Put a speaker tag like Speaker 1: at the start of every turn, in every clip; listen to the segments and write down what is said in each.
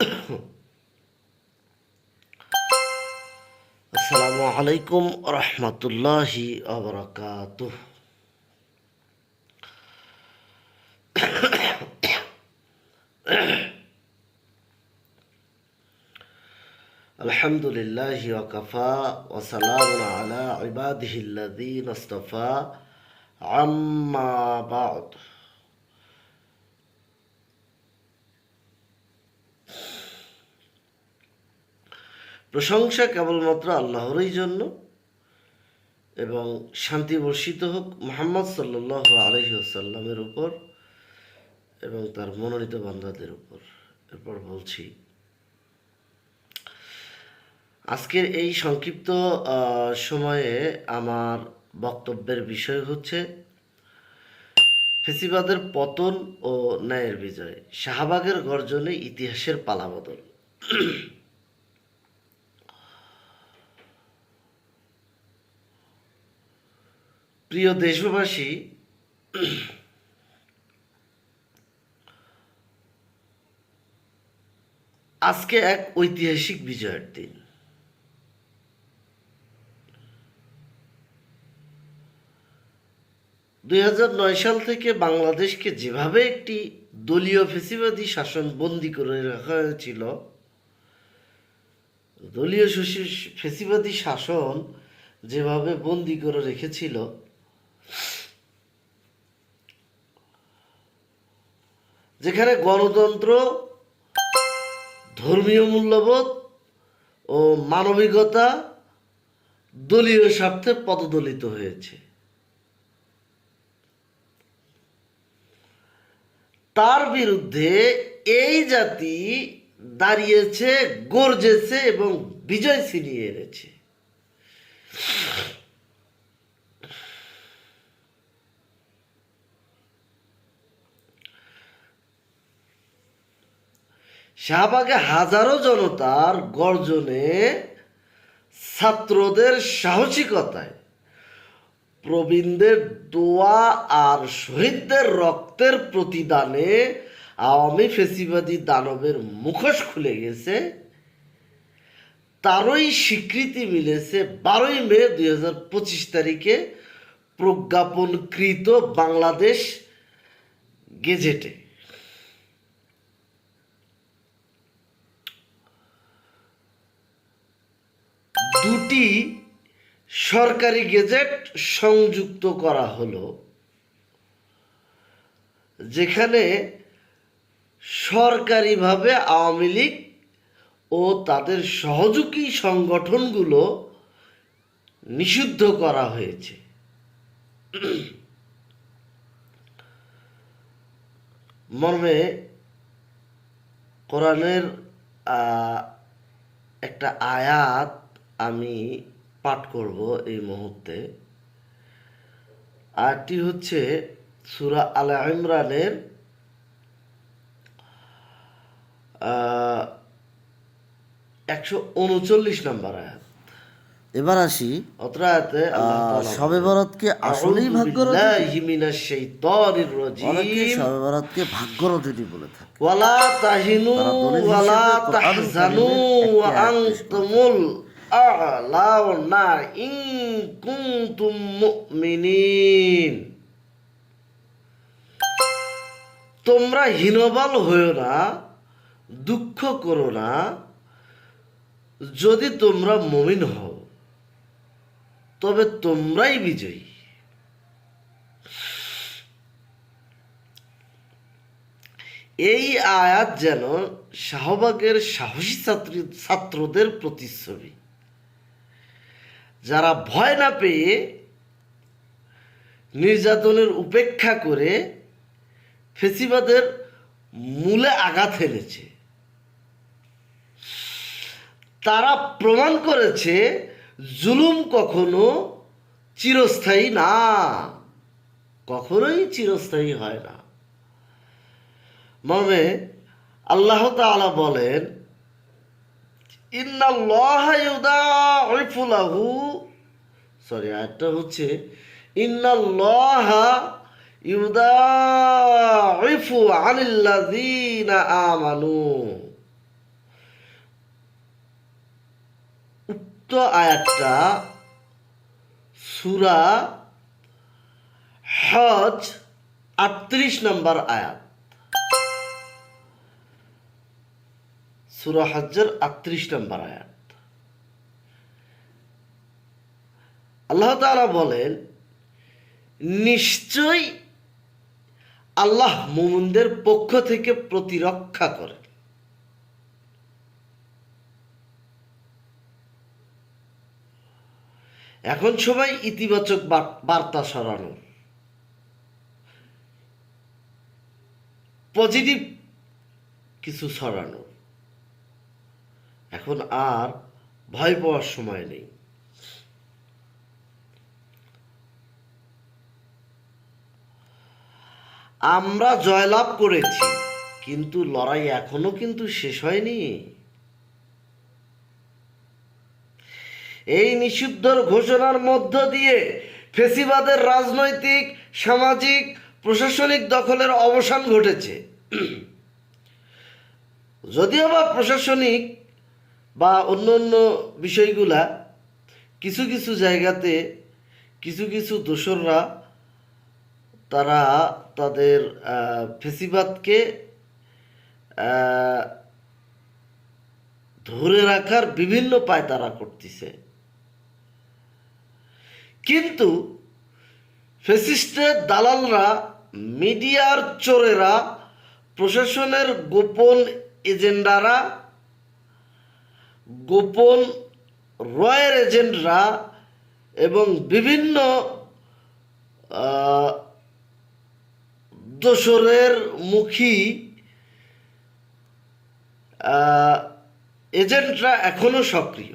Speaker 1: আসসালামু আলাইকুম রহমতুল্লাহি আবরাকাতুহ الحمد لله وكفى وسلام على عباده الذين اصطفى عما بعد প্রশংসা কেবলমাত্র আল্লাহরই জন্য এবং শান্তি বর্ষিত হোক মোহাম্মদ সাল্লাহ আলহিউসাল্লামের উপর এবং তার মনোনীত বান্ধাদের উপর। এরপর বলছি, আজকের এই সংক্ষিপ্ত সময়ে আমার বক্তব্যের বিষয় হচ্ছে ফেসিবাদের পতন ও ন্যায়ের বিজয়, শাহবাগের গর্জনে ইতিহাসের পালাবদল প্রিয় দেশবাসী, আজকে এক ঐতিহাসিক বিজয়ের দিন। দুই হাজার নয় সাল থেকে বাংলাদেশকে যেভাবে একটি দলীয় ফেসিবাদী শাসন বন্দি করে রাখা হয়েছিল, দলীয় ফেসিবাদী শাসন যেভাবে বন্দি করে রেখেছিল যেখানে গণতন্ত্র, ধর্মীয় মূল্যবোধ ও মানবিকতা দলীয় স্বার্থে পদদলিত হয়েছে। তার বিরুদ্ধে এই জাতি দাঁড়িয়েছে, গর্জেছে এবং বিজয় ছিনিয়ে এনেছে। শাহবাগে হাজারো জনতার গর্জনে ছাত্রদের সাহসিকতায় প্রবীণদের দোয়া আর শহীদদের রক্তের প্রতিদানে আওয়ামী ফেসিবাদী দানবের মুখোশ খুলে গেছে। তারই স্বীকৃতি মিলেছে বারোই মে দুই হাজার পঁচিশ তারিখে প্রজ্ঞাপনকৃত বাংলাদেশ গেজেটে। দুটি সরকারি গেজেট সংযুক্ত করা হলো, যেখানে সরকারিভাবে আওয়ামী লীগ ও তাদের সহযোগী সংগঠনগুলো নিষিদ্ধ করা হয়েছে। মর্মে কোরআনের একটা আয়াত আমি পাঠ করব এই মুহূর্তে। আয়াতটি হচ্ছে সুরা আল ইমরানের একশো উনচল্লিশ নম্বর আয়াত।
Speaker 2: এবার আসি।
Speaker 1: অত্র আয়াতে
Speaker 2: শবে বরাতকে আসলেই ভাগ্য
Speaker 1: মিনাশ শাইতানির
Speaker 2: অনেকে
Speaker 1: রাজিম
Speaker 2: শবে বরাতকে ভাগ্য রজনী বলে থাকে।
Speaker 1: ওয়ালা তাহিনু ওয়ালা তাহজানু ওয়া আনতুমুল তোমরা হীনবল হইও না, দুঃখ করো না, যদি তোমরা মমিন হও, তবে তোমরাই বিজয়ী। এই আয়াত যেন শাহবাগের সাহসী ছাত্রী ছাত্রদের প্রতিচ্ছবি। যারা ভয় না পেয়ে নির্যাতনের উপেক্ষা করে ফেসিবাদের মূলে আঘাত হেনেছে। তারা প্রমাণ করেছে জুলুম কখনো চিরস্থায়ী না, কখনোই চিরস্থায়ী হয় না। মর্মে আল্লাহ তাআলা বলেন, ইন্নাল্লাহ ইয়াগফুলাহু সরি আরেকটা হচ্ছে, ইন্নাল্লাহা আমানু। উক্ত আয়াতটা সুরা হজ আটত্রিশ নম্বর আয়াত। সুরা হজ্জের আটত্রিশ নম্বর আয়াত। আল্লাহ তাআলা বলেন নিশ্চয় আল্লাহ মুমিনদের পক্ষ থেকে প্রতিরক্ষা করেন এখন সবাই ইতিবাচক বার- বার্তা সরানো পজিটিভ কিছু সরানো এখন আর ভয় পাওয়ার সময় নেই। আমরা জয়লাভ করেছি, কিন্তু লড়াই এখনও কিন্তু শেষ হয়নি। এই নিষিদ্ধর ঘোষণার মধ্য দিয়ে ফেসিবাদের রাজনৈতিক, সামাজিক, প্রশাসনিক দখলের অবসান ঘটেছে। যদিও বা প্রশাসনিক বা অন্য অন্য বিষয়গুলা কিছু কিছু জায়গাতে কিছু কিছু দোসররা তারা তাদের ফেসিবাদকে ধরে রাখার বিভিন্ন পায় তারা করতেছে। কিন্তু ফেসিস্টের দালালরা, মিডিয়ার চোরেরা, প্রশাসনের গোপন এজেন্ডারা, গোপন রয়ের এজেন্টরা এবং বিভিন্ন আহ, মুখী এজেন্টরা এখনও সক্রিয়।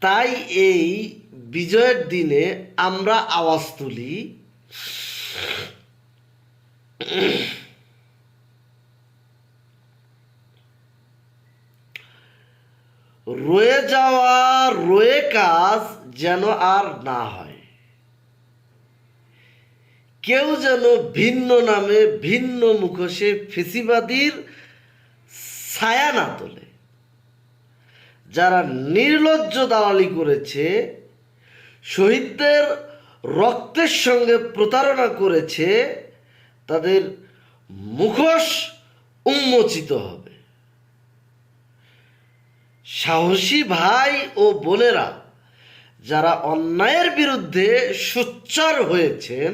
Speaker 1: তাই এই বিজয়ের দিনে আমরা আওয়াজ তুলি। রয়ে যাওয়া রয়ে কাজ যেন আর না হয়। কেউ যেন ভিন্ন নামে, ভিন্ন মুখোশে ফেসিবাদীর ছায়া না তোলে। যারা নির্লজ্জ দালালি করেছে, শহীদদের রক্তের সঙ্গে প্রতারণা করেছে, তাদের মুখোশ উন্মোচিত হবে। সাহসী ভাই ও বোনেরা, যারা অন্যায়ের বিরুদ্ধে সোচ্চার হয়েছেন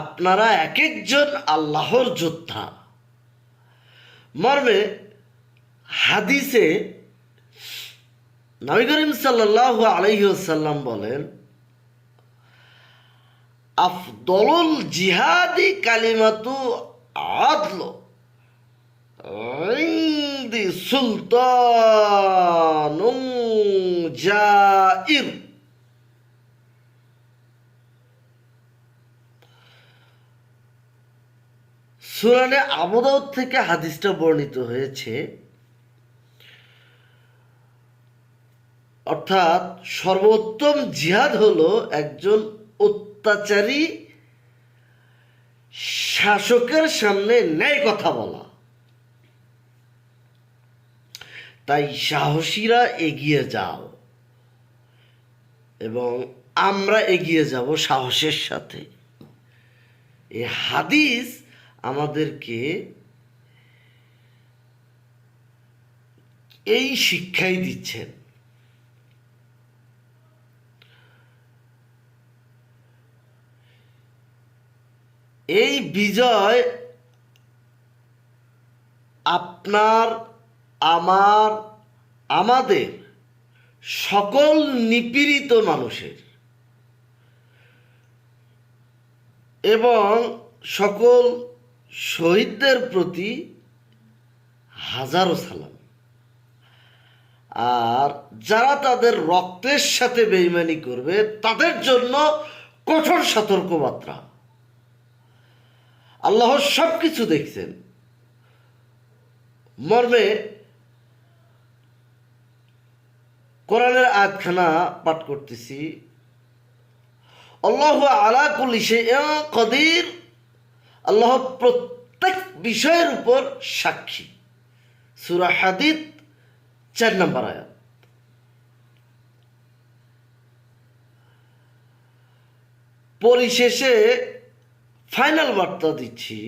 Speaker 1: আপনারা এক একজন আল্লাহর যোদ্ধা। মর্মে হাদিসে নবী করিম সাল্লাহ আলহিসাল্লাম বলেন, আফদলুল জিহাদি কালিমাতু আদল সুলতান জাইর। সুরানে আবদাউদ থেকে হাদিসটা বর্ণিত হয়েছে। অর্থাৎ সর্বোত্তম জিহাদ হলো একজন অত্যাচারী শাসকের সামনে ন্যায় কথা বলা। তাই সাহসীরা এগিয়ে যাও এবং আমরা এগিয়ে যাব সাহসের সাথে। এই হাদিস আমাদেরকে এই শিক্ষাই দিচ্ছেন। এই বিজয় আপনার আমার আমাদের সকল নিপীড়িত মানুষের এবং সকল শহীদদের প্রতি হাজারো সালাম। আর যারা তাদের রক্তের সাথে বেইমানি করবে, তাদের জন্য কঠোর সতর্কবার্তা। আল্লাহ সব কিছু দেখছেন। মর্মে কোরআনের আয়াতখানা পাঠ করতেছি। আল্লাহ আলা কুল্লি কদির। আল্লাহ প্রত্যেক বিষয়ের উপর সাক্ষী। সুরা হাদিদ চার নম্বর আয়াত। পরিশেষে ফাইনাল বার্তা দিচ্ছি,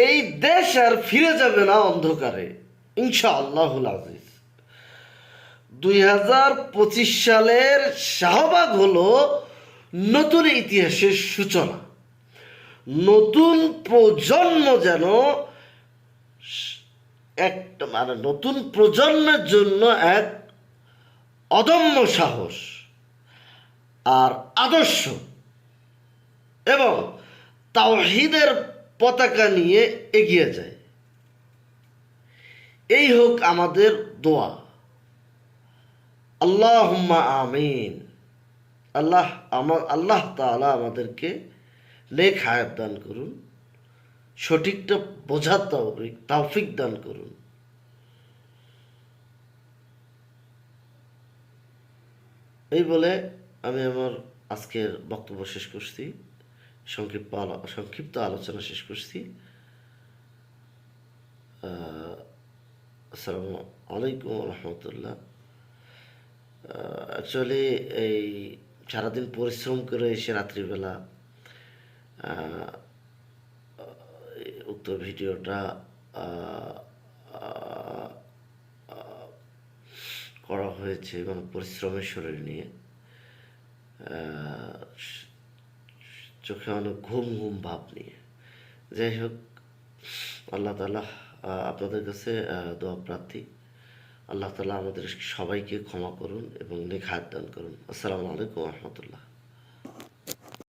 Speaker 1: এই দেশ আর ফিরে যাবে না অন্ধকারে ইনশা আল্লাহুল আজিজ। দুই হাজার পঁচিশ সালের শাহবাগ হলো নতুন ইতিহাসের সূচনা। নতুন প্রজন্ম যেন এক মানে নতুন প্রজন্মের জন্য এক অদম্য সাহস আর আদর্শ এবং তাওহিদের পতাকা নিয়ে এগিয়ে যায়। এই হোক আমাদের দোয়া। আল্লাহ আমিন। আল্লাহ আমার আল্লাহ তাআলা আমাদেরকে নেক হায়াত দান করুন, সঠিকটা বোঝার তৌফিক তৌফিক দান করুন। এই বলে আমি আমার আজকের বক্তব্য শেষ করছি, সংক্ষিপ্ত সংক্ষিপ্ত আলোচনা শেষ করছি। আসসালামু আলাইকুম রহমতুল্লাহ অ্যাকচুয়ালি এই সারাদিন পরিশ্রম করে এসে রাত্রিবেলা উক্ত ভিডিওটা করা হয়েছে মানে পরিশ্রমের শরীর নিয়ে। চোখে অনেক ঘুম ঘুম ভাব নিয়ে। যাই হোক, আল্লাহ তালা আপনাদের কাছে দোয়া প্রার্থী। আল্লাহ তালা আমাদের সবাইকে ক্ষমা করুন এবং নেক হাত দান করুন। আসসালামু আলাইকুম রহমতুল্লাহ।